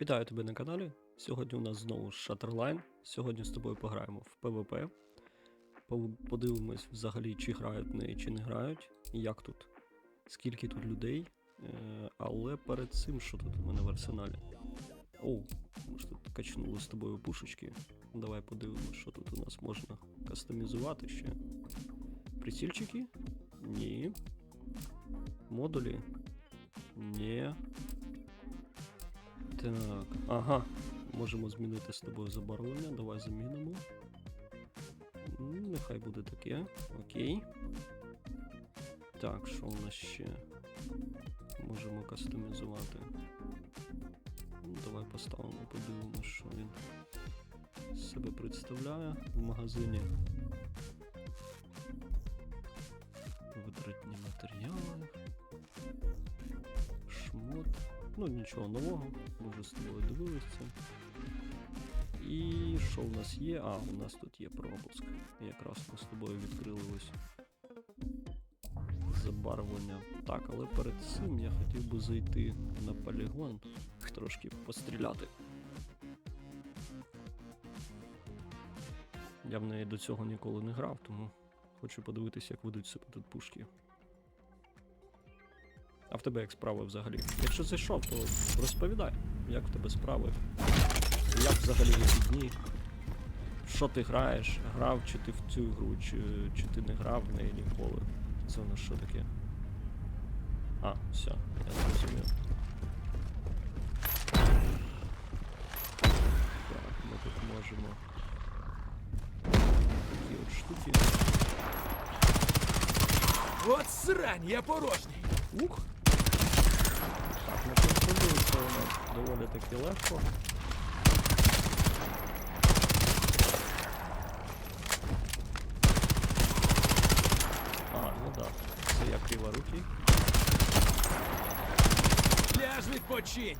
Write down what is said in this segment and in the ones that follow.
Вітаю тебе на каналі. Сьогодні у нас знову Shutterline. Сьогодні з тобою пограємо в PvP. Подивимось взагалі, чи грають в неї, чи не грають, як тут, скільки тут людей. Е, але перед цим, що тут у мене в арсеналі? Ми ж тут качнули з тобою пушечки. Давай подивимось, що тут у нас можна кастомізувати ще. Прицільчики? Ні. Модулі? Ні. Так, ага. Можемо змінити з тобою забарвлення. Давай замінимо. Нехай буде таке. Окей. Так, що у нас ще? Можемо кастомізувати. Ну, Давай поставимо, подивимося, що він себе представляє в магазині. Ну, нічого нового, ми вже з тобою дивилися. І що в нас є? А, у нас тут є пропуск. Якраз ми з тобою відкрили ось забарвлення. Так, але перед цим я хотів би зайти на полігон, трошки постріляти. Я в неї до цього ніколи не грав, тому хочу подивитися, як ведуть себе тут пушки. А в тебе як справи взагалі? Якщо зайшов, то розповідай, як в тебе справи. Як взагалі вихідні? Що ти граєш? Грав чи ти в цю гру, чи, чи ти не грав в неї ніколи? Це нас що таке? А, все, я зрозумів. Так, ми тут можемо. Такі от штуки. От срань, я порожній. Ух! Так, ну контролюється у нас доволі таки легко. А, ну да. Це я криворукий. Ляж відпочинь.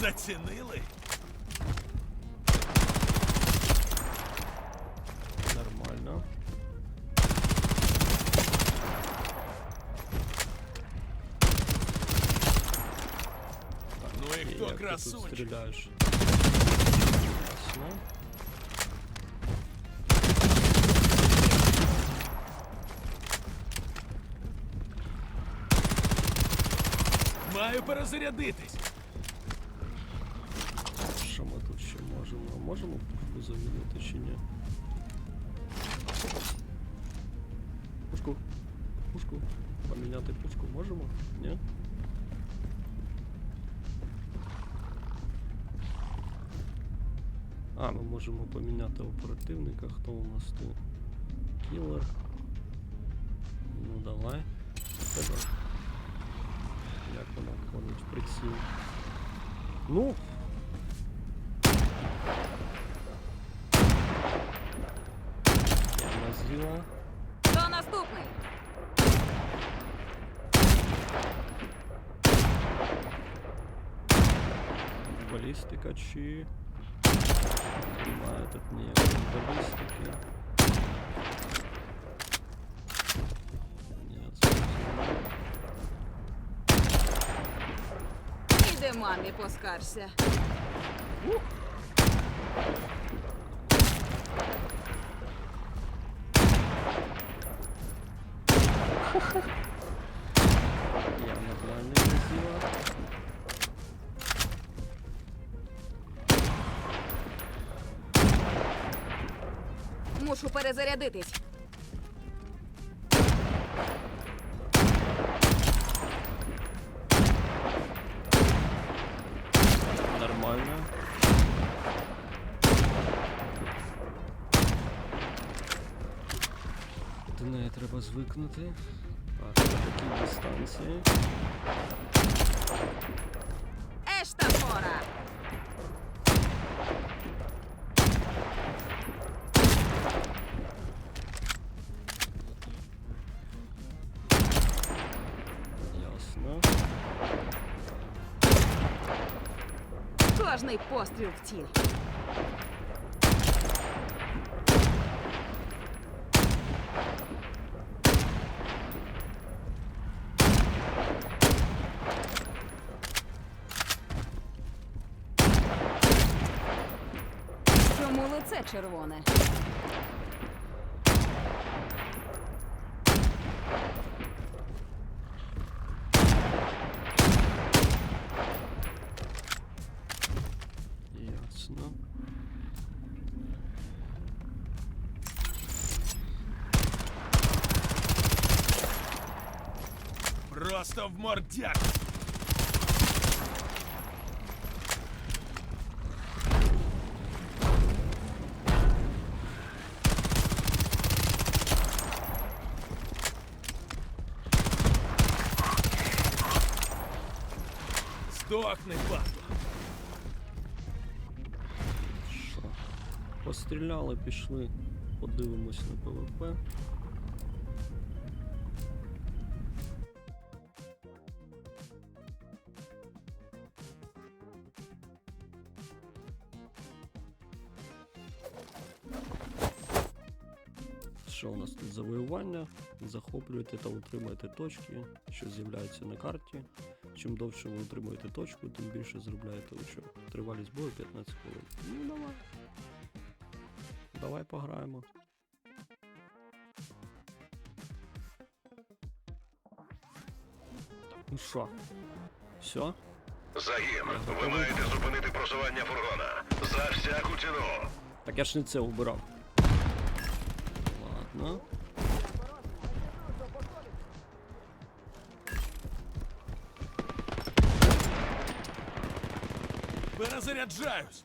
Зацінили? Нормально. Ну і І хто як ти тут красунчик? стріляєш? Ясно. Маю перезарядитись. пушку замінити чи ні? Пушку. Пушку. Поміняти пушку можемо? Ні? А, ми можемо поміняти оперативника. Хто у нас тут? Кілер. Ну давай. Тебе. Як вона входить в приціл? Ну, Балістика чи. Немає тут ніякої балістики. Ні, це не знаю. Іди мамі поскарся. Явно Мушу перезарядитись. Нормально. До неї треба звикнути. Так, на такій дистанції. Влучний постріл в ціль. Чому лице червоне? Здохни, падла. Що? Постріляли, пішли. Подивимось на ПВП. Що у нас тут завоювання? Захоплюєте та утримуєте точки, що з'являються на карті. Чим довше ви утримуєте точку, тим більше заробляєте очок. Тривалість бою 15 хвилин. Ну давай. Давай пограємо. Ну що? Все? Загін, ви маєте зупинити просування фургона. За всяку ціну. Так я ж не це убирав. Ладно. Перезаряджаюсь.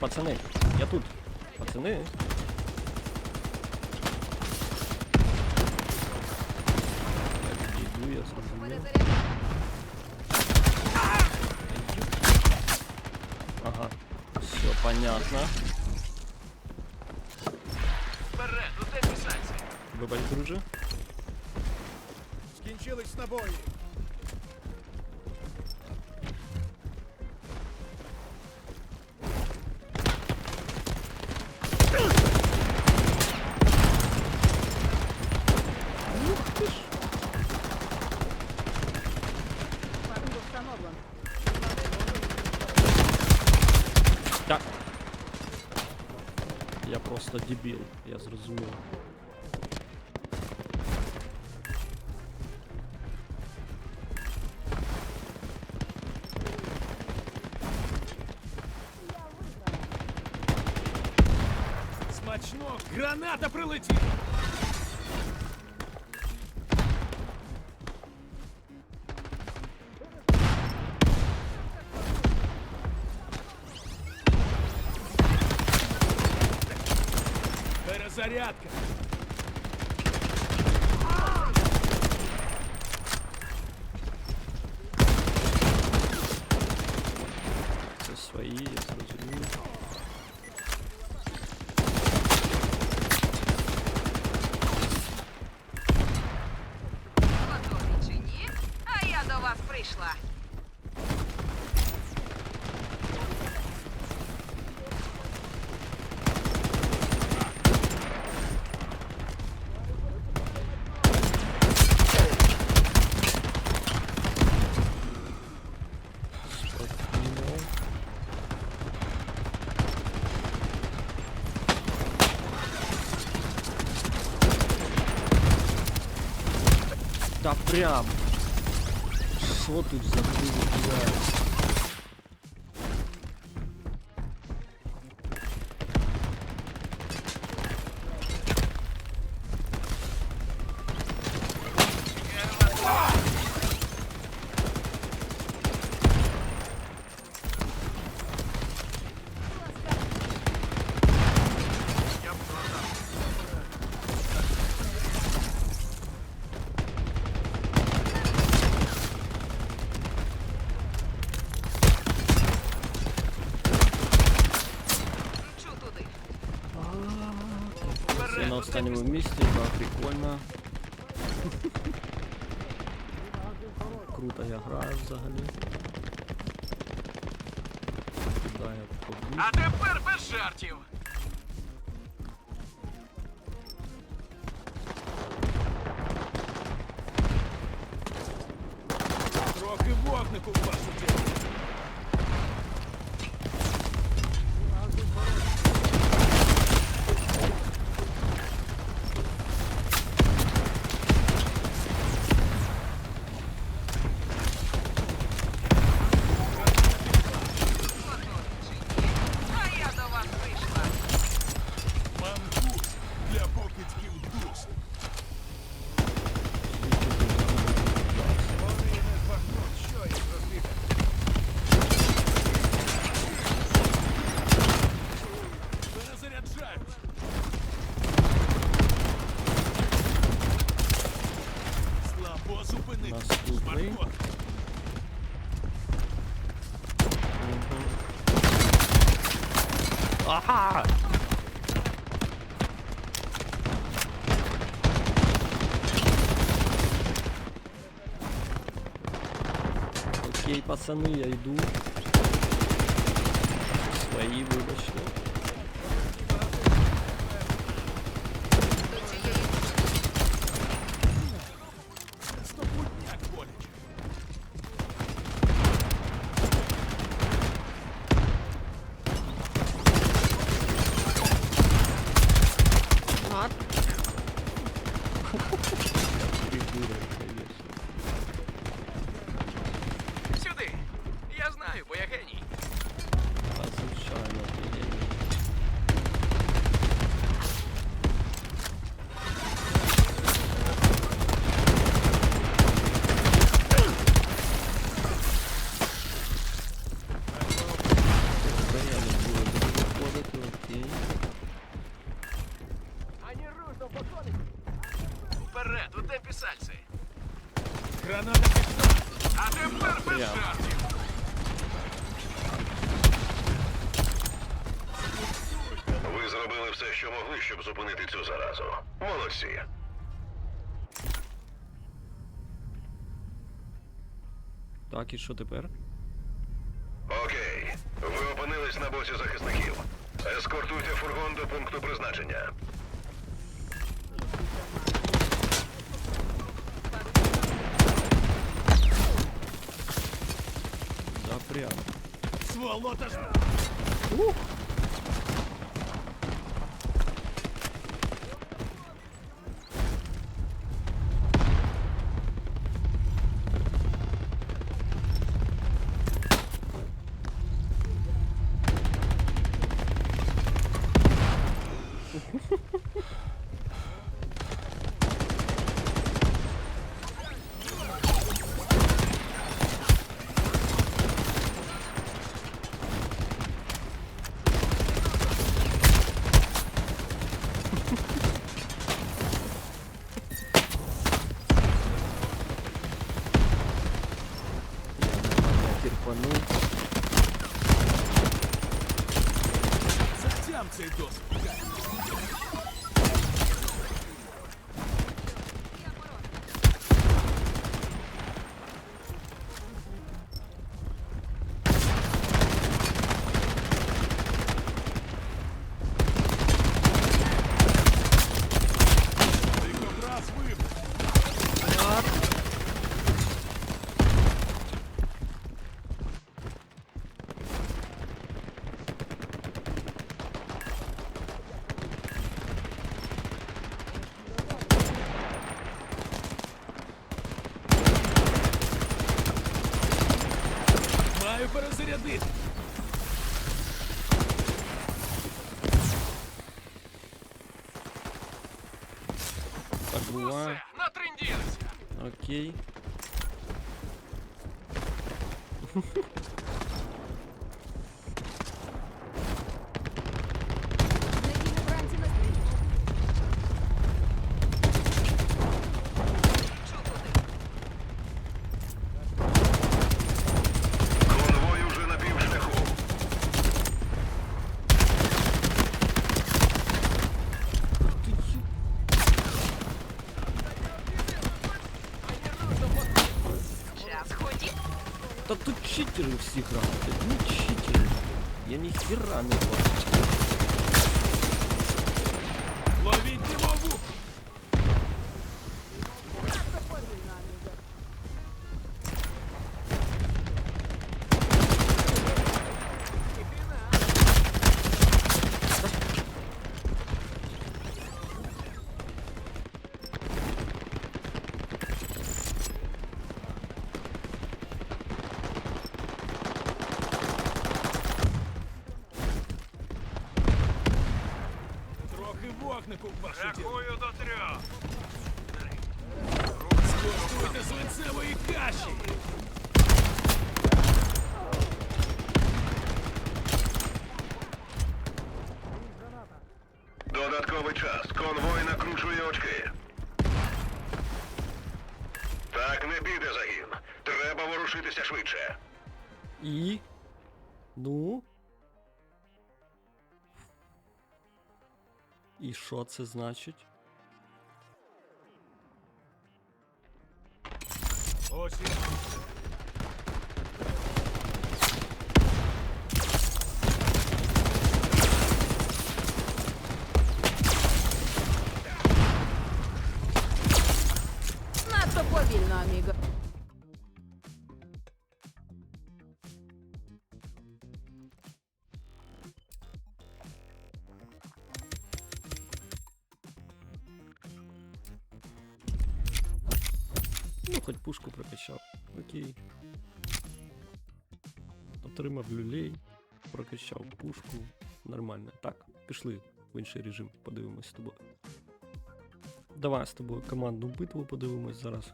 Що, пацани? Я тут. Пацани. Я підійду, я зрозумів. Перезаряджаю. Ага. Все понятно. Вперед, у десанція. Вибач, друже. Скінчились набої. дебіл, я зрозумів. Смачно! Граната прилетіла! Перезарядка! Це свої, я зрозумів. Готові чи ні? А я до вас прийшла. Спокійно. Та прям. Что тут взагалі останньому місці, так, прикольно. Круто я граю взагалі. Куди я побіг? А тепер без жартів. Трохи вогнику в вашу діло. Окей, пацаны, я иду. Свои, вибачте. Так, і що тепер? Окей. Ви опинились на боці захисників. Ескортуйте фургон до пункту призначення. Да, прямо. Сволота ж. Я I'm вогнику в вашу Рахую до трьох. Скуштуйте свинцевої каші. Додатковий час. Конвой накручує очки. Так не піде загін. Треба ворушитися швидше. І. Ну. І що це значить? Ось Ну, хоч пушку прокачав. Окей. Отримав люлей, прокачав пушку. Нормально. Так, пішли в інший режим, подивимось з тобою. Давай з тобою командну битву подивимось зараз.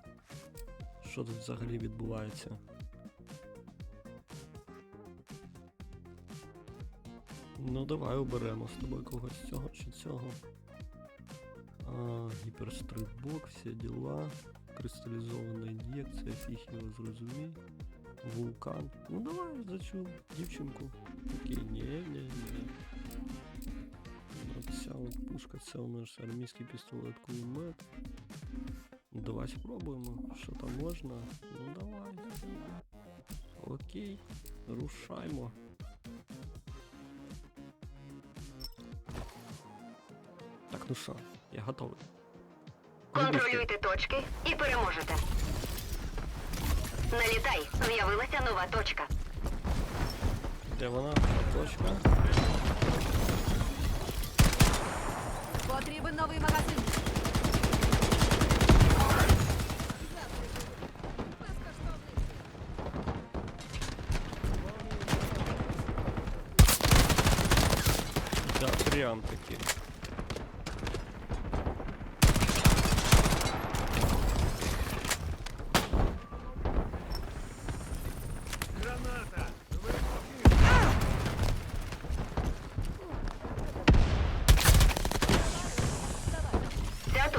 Що тут взагалі відбувається. Ну, давай оберемо з тобою когось цього чи цього. А, гіперстрибок, всі діла. Кристалізована ін'єкція, фіг його зрозумій. Вулкан. Ну давай зачув дівчинку. Окей, ні, ні, ні. Ця от пушка, це у нас армійський пістолет кулемет. Давай спробуємо, що там можна. Ну давай. Окей, рушаймо. Так, ну що, я готовий. Любишки. Контролюйте точки і переможете. Налітай, з'явилася нова точка. Де вона? Точка. Потрібен новий магазин. Да, прям таки.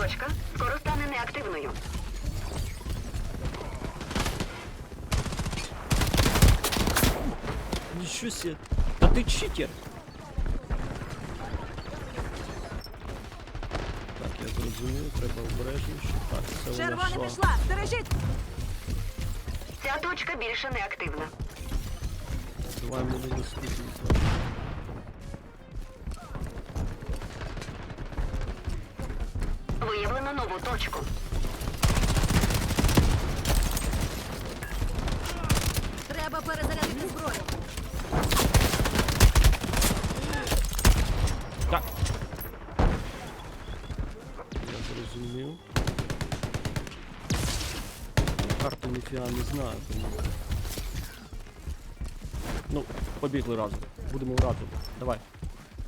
Точка скоро стане неактивною. Ничего себе. Да ты читер. Так, я зрозумів, треба обережніше. Так, у Червона нас пішла. Стережіть. Ця точка більше не активна. Давай буде доступність. Виявлено нову точку. Треба перезарядити зброю. Так. Я зрозумів. Карту ніфіга не знаю, тому. Ну, побігли разом. Будемо разом. Давай.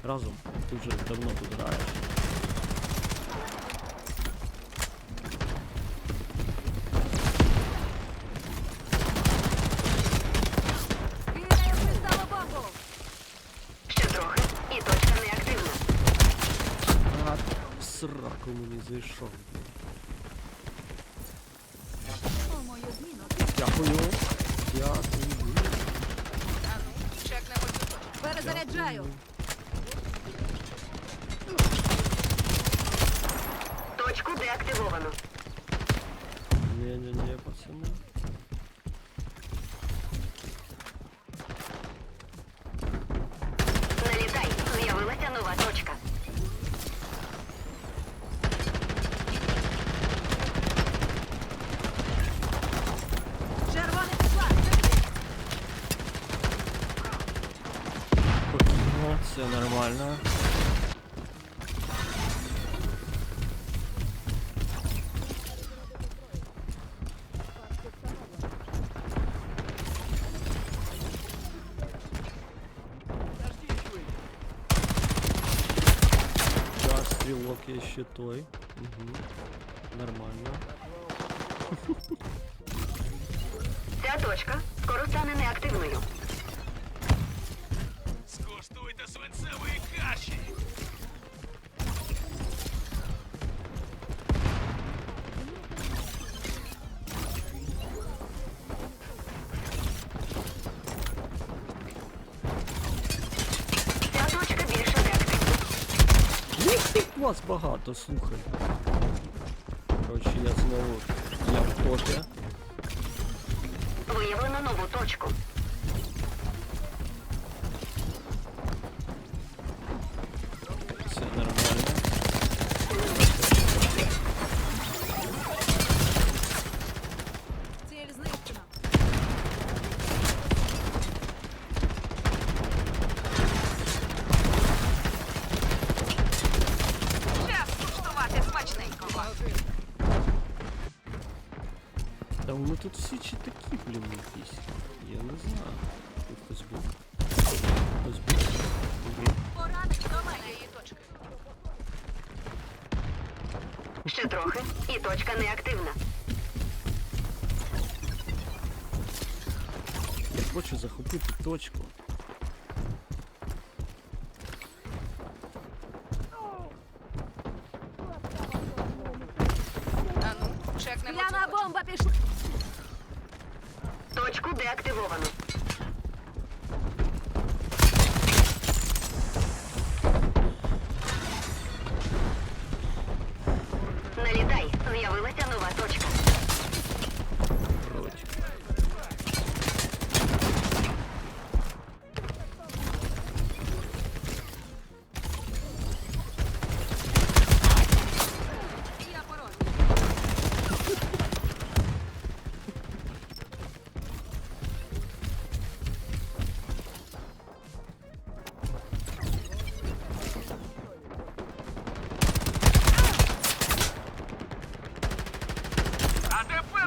Разом. Ти вже давно тут граєш. Кидаю кристалу бомбу. Ще трохи, і точка неактивна. А, в сраку зміну. Дякую. Дякую. Перезаряджаю. Нормально. Да, стрелок я щитой. Угу. Нормально. Вся точка. Тут вас багато, слухай. Коротше, я знову я в топі. Виявлено нову точку. Ще трохи, і точка неактивна. Я хочу захопити точку.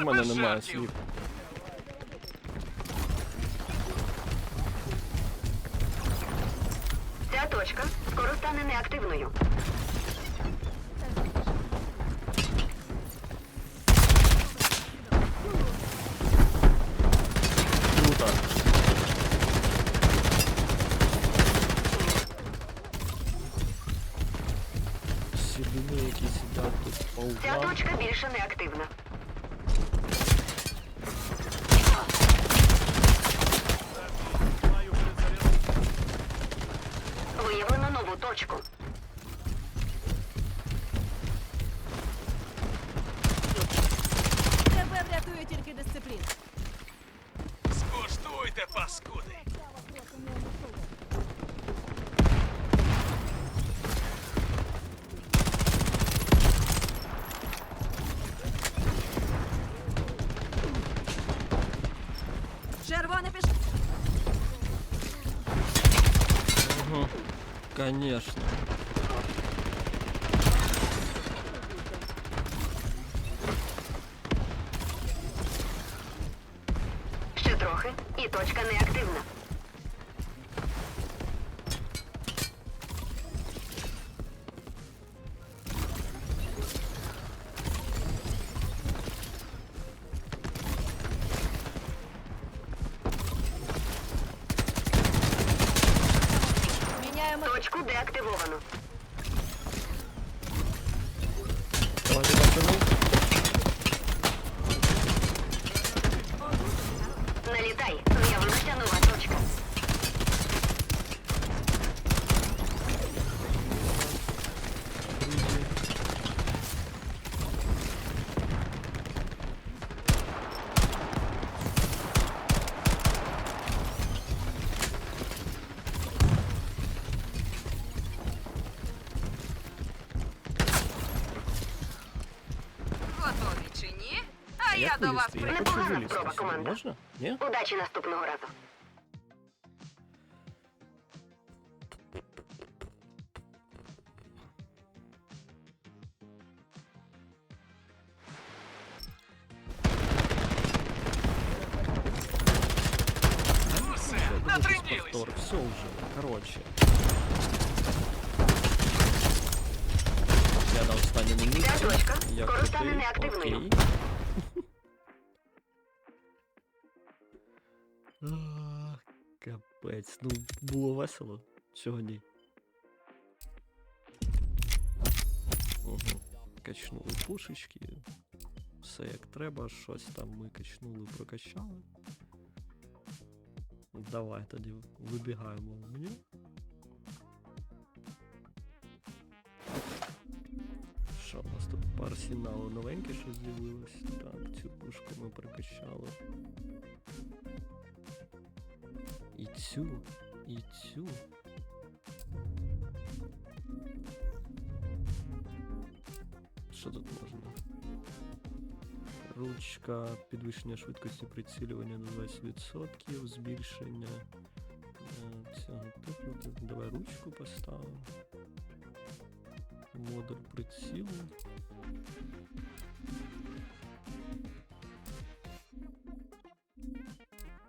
У мене немає слів. Ця точка скоро стане неактивною. Скуштуйте, паскуди. Червоне пішло. Угу. Конечно. До вас? Я при... Непогана спроба, команда. Можна? Ні? Удачі наступного разу. Усе, Все, натренділись. повтор. Все вже. Коротше. Ця точка Як скоро стане неактивною. Окей. А, Капець, ну було весело сьогодні. Угу. Качнули пушечки. Все як треба, щось там ми качнули, прокачали. Давай тоді вибігаємо в меню. Що у нас тут по арсеналу новеньке щось з'явилось? Так, цю пушку ми прокачали. І цю, і цю. Що тут можна? Ручка підвищення швидкості прицілювання на 20%, збільшення е, цього типу. Так, Давай ручку поставимо. Модуль прицілу.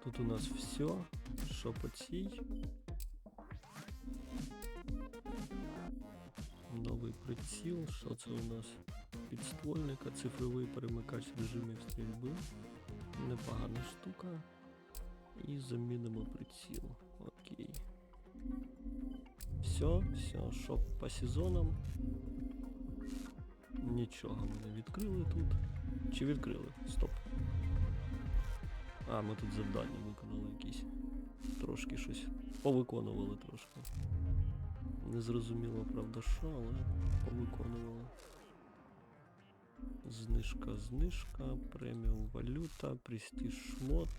Тут у нас все, Що по. Новий приціл, що це у нас? Підствольника, цифровий перемикач режимів стрільби. Непогана штука. І замінимо приціл. Окей. Все, все, що по сезонам. Нічого ми не відкрили тут. Чи відкрили? Стоп. А, ми тут завдання виконали якісь. Трошки щось повиконували трошки. Не зрозуміло, правда, що, але повиконували. Знижка, знижка, преміум валюта, престиж шмот.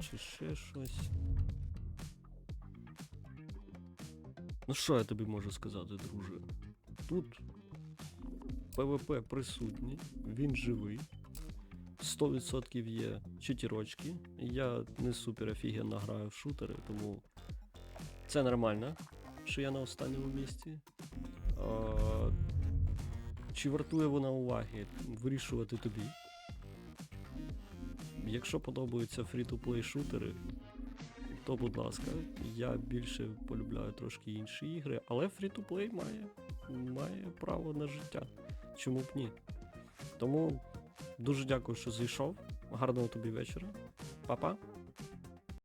Чи ще щось. Ну що я тобі можу сказати, друже? Тут ПВП присутній, він живий. 100% є чотірочки. Я не супер офігенно граю в шутери, тому це нормально, що я на останньому місці. А, чи вартує вона уваги? Вирішувати тобі. Якщо подобаються фрі-то-плей шутери, то будь ласка, я більше полюбляю трошки інші ігри, але фрі-то-плей має, має право на життя. Чому б ні? Тому дуже дякую, що зайшов. Гарного тобі вечора. Па-па.